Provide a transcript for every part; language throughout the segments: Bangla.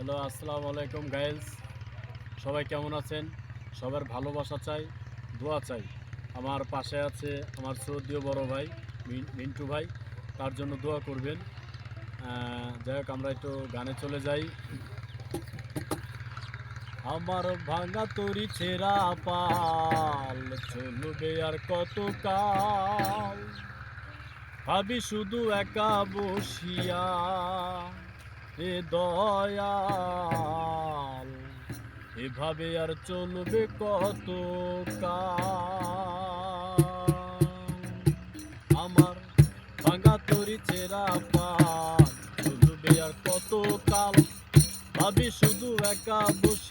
হ্যালো, আসসালামু আলাইকুম গাইজ। সবাই কেমন আছেন? সবার ভালোবাসা চাই, দোয়া চাই। আমার পাশে আছে আমার সৌদিও বড় ভাই, মিন- মিন্টু ভাই, তার জন্য দোয়া করবেন। যাই হোক, আমরা একটু গানে চলে যাই। আমার ভাঙা তরি ছেঁড়া পাল, চলবে আর কত কাল ভাবি শুধু একা বসিয়া এ দয়াল, এভাবে আর চলবে কত আমার ভাঙা তরি চেরা পাল, চলবে আর কত কাল? ভাবি শুধু একা বসিয়া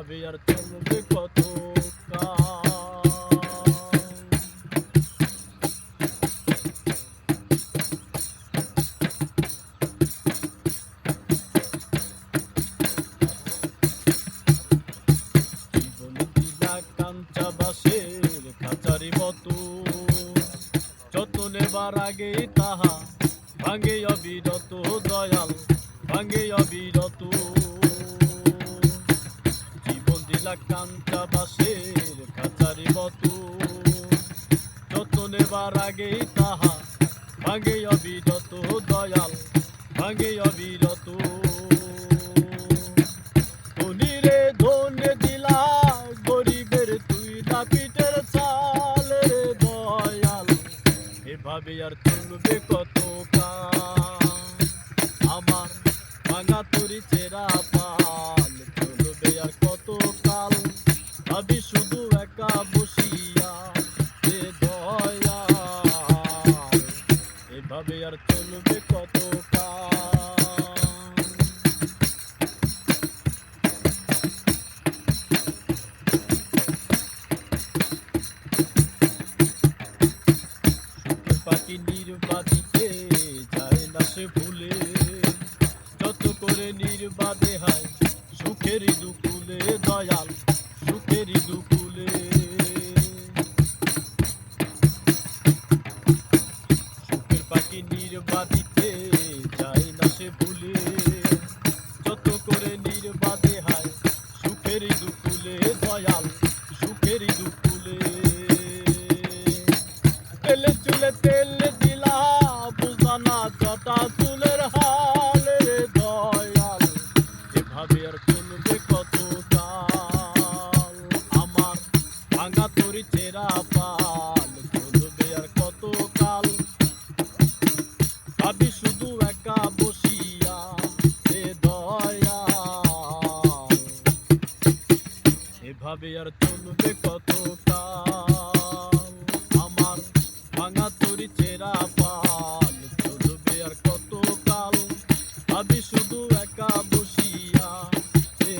এভাবে আর চলবে কত বাসের খাঁচারি মতো যত নেবার আগে তাহা ভাঙে অবিরত দয়াল ভাঙে অবিরত দিলা কাঞ্চা বাসের মতো যত নেবার আগে তাহা ভাঙে অবিরত দয়াল, ভাঙে অবিরত। ধনীরে ধনে দিলা গরিবের তুই না চাল রে দয়াল, এভাবে আর চলবে কত চলবে যায় ভুলে করে নির্বাদে হয় সুখের দুকুলে দয়াল সুখের দুকুলে নির্বাদিতে যায় না সে ভুলে যত করে নির্বাদে হয়, সুখের দুকুলে দয়াল, সুখের দুকুলে তেলে চুলে তেল দিলা বুঝানা জটা চুলের হাল রে দয়াল। এভাবে আর এভাবে আর চলবে কত আমার ভাঙা তরি চেরা পাল, চলবে আর কত কাল? ভাবি শুধু একা বসিয়া এ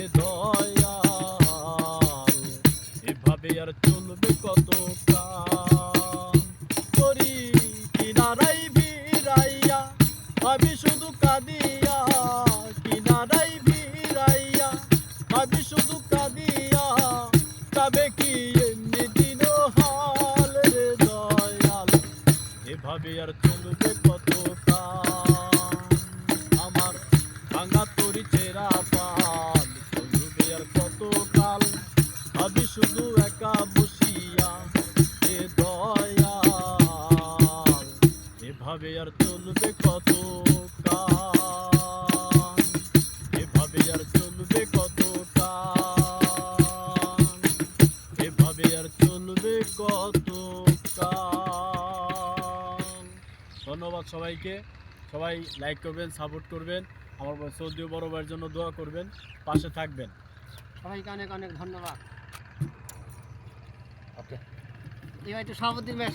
এভাবে আর চলবে কত কাল? তরি কিনারাই ভিড়াইয়া ভাবি শুধু কাঁদিয়া এভাবে আর চলবে কত আমার ভাঙা তরি চেরা পাল চলবে আর কত কাল ভাবি শুধু একা বসিয়া এ দয়াল, এভাবে আর চলবে কত কাল ধন্যবাদ সবাইকে। সবাই লাইক করবেন সাপোর্ট করবেন। আমার সৌদি বড় ভাইয়ের জন্য দোয়া করবেন। পাশে থাকবেন। সবাইকে অনেক অনেক ধন্যবাদ। ওকে এবার একটু সভাপতির ম্যাচ